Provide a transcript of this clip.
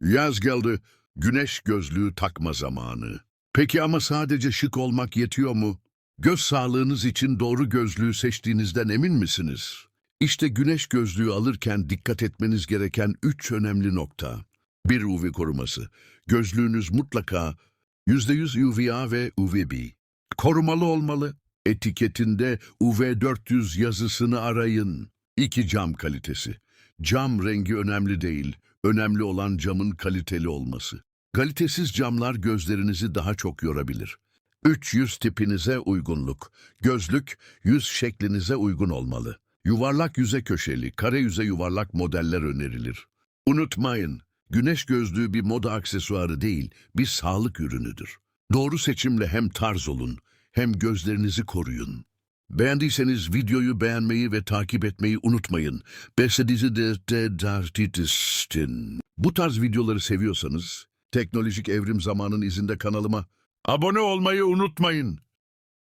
Yaz geldi, güneş gözlüğü takma zamanı. Peki ama sadece şık olmak yetiyor mu? Göz sağlığınız için doğru gözlüğü seçtiğinizden emin misiniz? İşte güneş gözlüğü alırken dikkat etmeniz gereken üç önemli nokta. Bir UV koruması. Gözlüğünüz mutlaka %100 UVA ve UVB. Korumalı olmalı. Etiketinde UV400 yazısını arayın. İki cam kalitesi. Cam rengi önemli değil. Önemli olan camın kaliteli olması. Kalitesiz camlar gözlerinizi daha çok yorabilir. 3 yüz tipinize uygunluk. Gözlük yüz şeklinize uygun olmalı. Yuvarlak yüze köşeli, kare yüze yuvarlak modeller önerilir. Unutmayın, güneş gözlüğü bir moda aksesuarı değil, bir sağlık ürünüdür. Doğru seçimle hem tarz olun, hem gözlerinizi koruyun. Beğendiyseniz videoyu beğenmeyi ve takip etmeyi unutmayın. Besedizi de de dartitistin. Bu tarz videoları seviyorsanız, teknolojik evrim zamanın izinde kanalıma abone olmayı unutmayın.